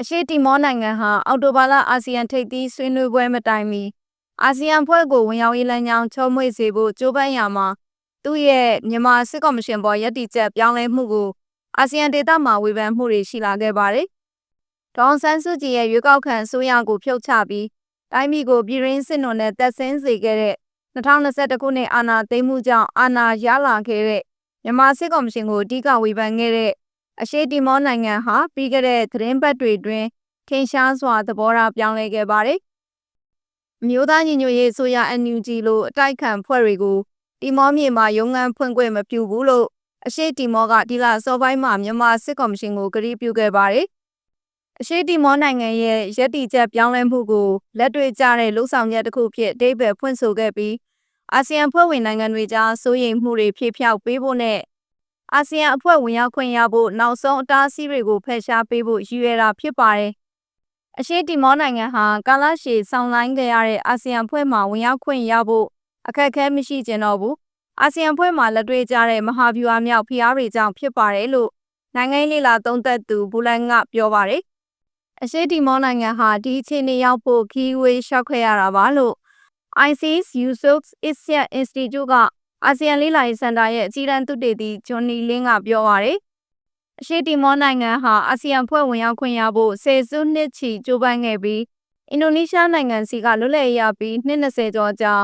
အရှိတီမောနိုင်ငံဟာအော်တိုဘာလအာဆီယံထိပ်သီးဆွေးနွေးပွဲမတိုင်မီအာဆီယံဖွဲ့ကိုဝင်ရောက်ရေးလမ်းကြောင်းချောမွေ့စေဖို့ကြိုးပမ်းရာမှာသူ့ရဲ့မြန်မာစစ်ကော်မရှင်ပေါ်ရည်တည်ချက်ပြောင်းလဲမှုကိုအာဆီယံဒေသမှာဝေဖန်မှုတွေရှိလာခဲ့ပါတယ်။ဒေါန်ဆန်းစုကြည်ရဲ့ရွေးကောက်ခံအစိုးရကိုဖြုတ်ချပြီးတိုင်းပြည်ကိုပြည်ရင်းစစ်နုံနဲ့တက်ဆင်းစေခဲ့တဲ့2021ခုနှစ်အာဏာသိမ်းမှုကြောင့်အာဏာရလာခဲ့တဲ့မြန်မာစစ်ကော်မရှင်ကိုအဓိကဝေဖန်ခဲ့တဲ့ အရှိတီမောနိုင်ငံဟာပြီးခဲ့တဲ့သတင်းပတ်တွေတွင်ထင်ရှားစွာသဘောထားပြောင်းလဲခဲ့ပါတယ်။မြို့သားညီညွတ်ရေးဆိုရ NUG လိုအတိုက်ခံဖွဲ့တွေကိုတီမောမြေမှာရုံးခန်းဖွင့်ခွင့်မပြုဘူးလို့အရှိတီမောကဒီလစောပိုင်းမှာမြန်မာစစ်ကော်မရှင်ကိုကြေညာပြုခဲ့ပါတယ်။အရှိတီမောနိုင်ငံရဲ့ရည်တည်ချက်ပြောင်းလဲမှုကိုလက်တွေ့ကျတဲ့လှုပ်ဆောင်ချက်တစ်ခုဖြစ်အဓိပ္ပာယ်ဖွင့်ဆိုခဲ့ပြီးအာဆီယံဖွဲ့ဝင်နိုင်ငံတွေကြားစိုးရိမ်မှုတွေဖြည့်ဖြောက်ပေးဖို့နဲ့ အာဆီယံအဖွဲ့ဝင်ရောက်ခွင့်ရဖို့နောက်ဆုံးအတားအဆီးတွေကိုဖယ်ရှားပေးဖို့ရည်ရွယ်တာဖြစ်ပါတယ်။အရှေ့တီမောနိုင်ငံဟာကာလရှည်ဆောင်လိုင်းခဲ့ရတဲ့အာဆီယံအဖွဲ့မှဝင်ရောက်ခွင့်ရဖို့အခက်အခဲမရှိကျင်တော့ဘူး။အာဆီယံအဖွဲ့မှလက်တွေ့ကျတဲ့မဟာဗျူဟာမြောက်ဖိအားတွေကြောင့်ဖြစ်ပါတယ်လို့နိုင်ငံရေးလာသုံးသက်သူဘူလန်ကပြောပါတယ်။အရှေ့တီမောနိုင်ငံဟာဒီအခြေအနေရောက်ဖို့ခီးဝေးလျှောက်ခဲ့ရတာပါလို့ ICS Yusuf Isya Institute က အာဆီယံလေးလာရေးစင်တာရဲ့အကြီးတန်းသုတေသီဂျွန်နီလင်းကပြောပါရယ်အရှိတီမောနိုင်ငံဟာအာဆီယံဖွဲ့ဝင်ရောက်ခွင့်ရဖို့ဆယ်စုနှစ်ချီကြိုးပမ်းခဲ့ပြီးအင်ဒိုနီးရှားနိုင်ငံစီကလွတ်လပ်ရပြီးနှစ်20ကျော်ကြာ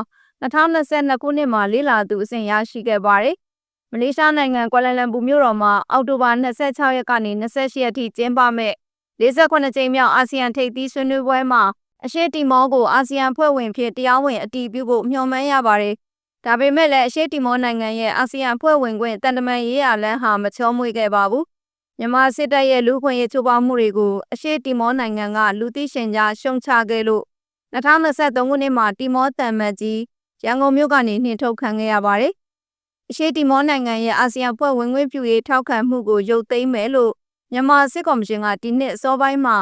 2022ခုနှစ်မှာလေးလာသူအစဉ်ရရှိခဲ့ပါတယ်။မလေးရှားနိုင်ငံကွာလာလမ်ပူမြို့တော်မှာအောက်တိုဘာ26ရက်ကနေ28ရက်ထိကျင်းပမဲ့48ကြိမ်မြောက်အာဆီယံထိပ်သီးဆွေးနွေးပွဲမှာအရှိတီမောကိုအာဆီယံဖွဲ့ဝင်ဖြစ်တရားဝင်အတည်ပြုဖို့မျှော်မှန်းရပါတယ်။ ဒါပေမဲ့လည်းအရှိတီမောနိုင်ငံရဲ့အာဆီယံဖွဲ့ဝင်ခွင့်တန်တမန်ရေးရာလမ်းဟာမချောမွေ့ခဲ့ပါဘူး။မြန်မာစစ်တပ်ရဲ့လူခွင့်ရေးချိုးဖောက်မှုတွေကိုအရှိတီမောနိုင်ငံကလူသိရှင်ကြားရှုံချခဲ့လို့2023ခုနှစ်မှာတီမောတန်မတ်ကြီးရန်ကုန်မြို့ကနေနှင်ထုတ်ခံခဲ့ရပါတယ်။အရှိတီမောနိုင်ငံရဲ့အာဆီယံဖွဲ့ဝင်ခွင့်ပြုရေးထောက်ခံမှုကိုရုပ်သိမ်းမယ်လို့မြန်မာစစ်ကော်မရှင်ကဒီနှစ်အစောပိုင်းမှာ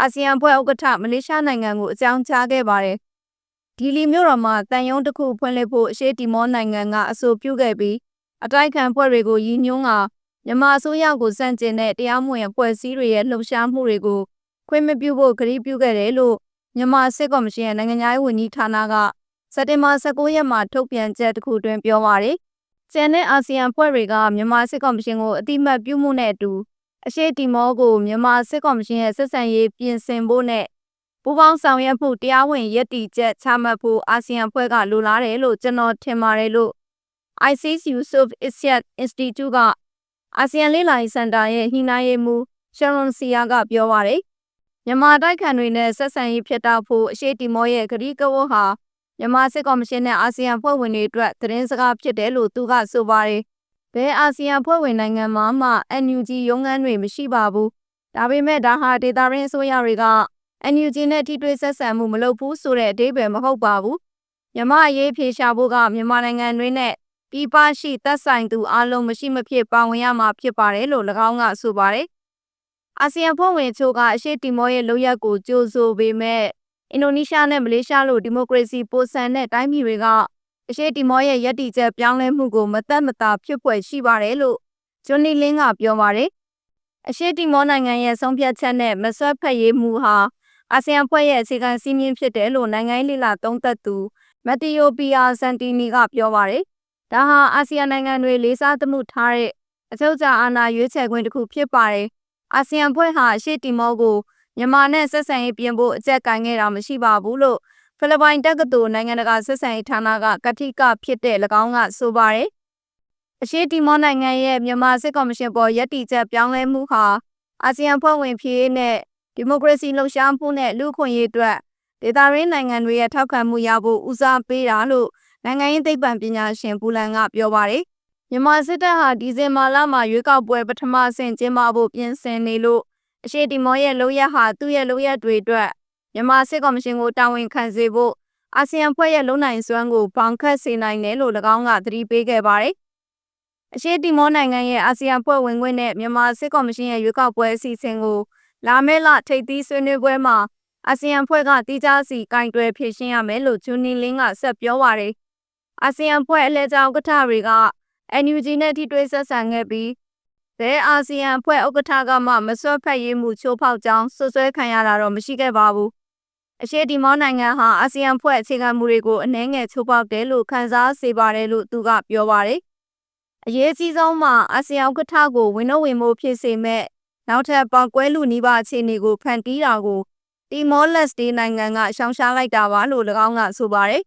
အာဆီယံဖွဲ့ဥက္ကဋ္ဌမလေးရှားနိုင်ငံကိုအကြောင်းကြားခဲ့ပါတယ်။ ဒီလီမြို့တော်မှာတန်ယုံတစ်ခုဖွင့်လှစ်ဖို့အရှိတီမောနိုင်ငံကအဆိုပြုခဲ့ပြီးအတိုက်ခံဖွဲ့တွေကိုရည်ညွှန်းကမြန်မာအစိုးရကိုစန့်ကျင်တဲ့တရားမဝင်ဖွဲ့စည်းတွေရဲ့လှုပ်ရှားမှုတွေကိုခွင့်မပြုဖို့ကတိပြုခဲ့တယ်လို့မြန်မာစစ်ကော်မရှင်ရဲ့နိုင်ငံသားဝန်ကြီးဌာနကစက်တင်ဘာ19ရက်မှာထုတ်ပြန်ချက်တစ်ခုတွင်ပြောပါရယ်ကျန်တဲ့အာဆီယံဖွဲ့တွေကမြန်မာစစ်ကော်မရှင်ကိုအတိမတ်ပြုမှုနဲ့အတူအရှိတီမောကိုမြန်မာစစ်ကော်မရှင်ရဲ့ဆက်ဆံရေးပြင်ဆင်ဖို့နဲ့ ပူးပေါင်းဆောင်ရွက်မှုတရားဝင်ရည်တည်ချက်ချမှတ်ဖို့အာဆီယံဖွဲ့ကလိုလားတယ်လို့ကျွန်တော်ထင်ပါတယ်လို့ ICS Yusuf Isyat Institute ကအာဆီယံလေးလာရေးစင်တာရဲ့ညှိနှိုင်းရေးမှူးရှရွန်စီယာကပြောပါတယ်မြန်မာတိုက်ခံတွေနဲ့ဆက်ဆံရေးဖြစ်တာဖို့အရှိတီမောရဲ့ဂရီကဝတ်ဟာမြန်မာစစ်ကော်မရှင်နဲ့အာဆီယံဖွဲ့ဝင်တွေအတွက်သတင်းစကားဖြစ်တယ်လို့သူကဆိုပါတယ်ဘယ်အာဆီယံဖွဲ့ဝင်နိုင်ငံမှာမှ NUG ရုံးခန်းတွေမရှိပါဘူး။ဒါပေမဲ့ဒါဟာဒေတာရင်းအစိုးရတွေက NUG နဲ့ထိတွေ့ဆက်ဆံမှုမလုပ်ဘူးဆိုတဲ့အဓိပ္ပာယ်မဟုတ်ပါဘူး။မြမအရေးဖြေရှာဖို့ကမြန်မာနိုင်ငံတွင်းနဲ့ပြည်ပရှိသက်ဆိုင်သူအလုံးမရှိမဖြစ်ပါဝင်ရမှာဖြစ်ပါတယ်လို့၎င်းကဆိုပါတယ်။အာဆီယံဖွဲ့ဝင်ချို့ကအရှိတီမောရဲ့လုပ်ရက်ကိုကြိုးဆိုပေမဲ့အင်ဒိုနီးရှားနဲ့မလေးရှားလိုဒီမိုကရေစီပိုဆန်တဲ့တိုင်းပြည်တွေကအရှိတီမောရဲ့ရည်တည်ချက်ပြောင်းလဲမှုကိုမသက်မသာဖြစ်ပွက်ရှိပါတယ်လို့ဂျွန်နီလင်းကပြောပါတယ်။အရှိတီမောနိုင်ငံရဲ့ဆုံးဖြတ်ချက်နဲ့မဆွတ်ဖက်ရေးမှုဟာ အာဆီယံဖွဲ့ရဲ့အခြေခံစည်းမျဉ်းဖြစ်တယ်လို့နိုင်ငံရေးလှသုံးသက်သူမက်တီယိုပီယာစန်တီနီကပြောပါတယ်။ဒါဟာအာဆီယံနိုင်ငံတွေလေးစားသမှုထားတဲ့အချုပ်အခြာအာဏာရွေးချယ်ခွင့်တစ်ခုဖြစ်ပါတယ်။အာဆီယံဖွဲ့ဟာအရှိတီမောကိုမြန်မာနဲ့ဆက်ဆံရေးပြင်ဖို့အကြက်ကင်ခဲ့တာမရှိပါဘူးလို့ဖိလစ်ပိုင်တက္ကသိုလ်နိုင်ငံတကာဆက်ဆံရေးဌာနကကတိကဖြစ်တဲ့၎င်းကဆိုပါတယ်။အရှိတီမောနိုင်ငံရဲ့မြန်မာစစ်ကော်မရှင်ပေါ်ယက်တီချက်ပြောင်းလဲမှုဟာအာဆီယံဖွဲ့ဝင်ဖြစ်ရေးနဲ့ ဒီမိုကရေစီလှုပ်ရှားမှုနဲ့လူ့ခွင့်ရေးအတွက်ဒေသရင်းနိုင်ငံတွေရဲ့ထောက်ခံမှုရဖို့ဦးစားပေးတာလို့နိုင်ငံရေးသိပ္ပံပညာရှင်ဘူလန်ကပြောပါတယ်။မြန်မာစစ်တပ်ဟာဒီဇင်ဘာလမှာရွေးကောက်ပွဲပထမဆင့်ကျင်းပဖို့ပြင်ဆင်နေလို့အရှိတီမောရဲ့လုပ်ရက်ဟာသူ့ရဲ့လုပ်ရက်တွေအတွက်မြန်မာစစ်ကော်မရှင်ကိုတာဝန်ခံစေဖို့အာဆီယံဖွဲ့ရဲ့လုံနိုင်စွမ်းကိုဘောင်ခတ်စေနိုင်တယ်လို့၎င်းကသတိပေးခဲ့ပါတယ်။အရှိတီမောနိုင်ငံရဲ့အာဆီယံဖွဲ့ဝင်ခွင့်နဲ့မြန်မာစစ်ကော်မရှင်ရဲ့ရွေးကောက်ပွဲအစီအစဉ်ကို လာမယ့်လထိပ်သီးဆွေးနွေးပွဲမှာအာဆီယံဖွဲ့ကတိကျစီကင်တွယ်ဖြည့်ရှင်းရမယ်လို့ဂျူနီလင်းကဆက်ပြောပါတယ်။အာဆီယံဖွဲ့အလဲကြောင်ကထတွေက NUG နဲ့ထိတွေ့ဆက်ဆံခဲ့ပြီးဘဲအာဆီယံအဖွဲ့ဥက္ကဋ္ဌကမှမစွတ်ဖက်ရေးမှုချိုးဖောက်ကြောင်းဆွဆွဲခံရတာတော့မရှိခဲ့ပါဘူးအရှေ့ဒီမောနိုင်ငံဟာအာဆီယံဖွဲ့အခြေခံမှုတွေကိုအနှဲငယ်ချိုးဖောက်တယ်လို့ခန်းစားစေပါတယ်လို့သူကပြောပါတယ်အရေးကြီးဆုံးမှာအာဆီယံဥက္ကဋ္ဌကိုဝင်တော့ဝင်မို့ဖြစ်စေမဲ့ နောက်ထပ်ပေါက်ကွဲလူနီးပါးအခြေအနေကိုဖန်တီးတာကိုတီမောလက်စတေးနိုင်ငံကရှောင်ရှားလိုက်တာပါလို့၎င်းကဆိုပါတယ်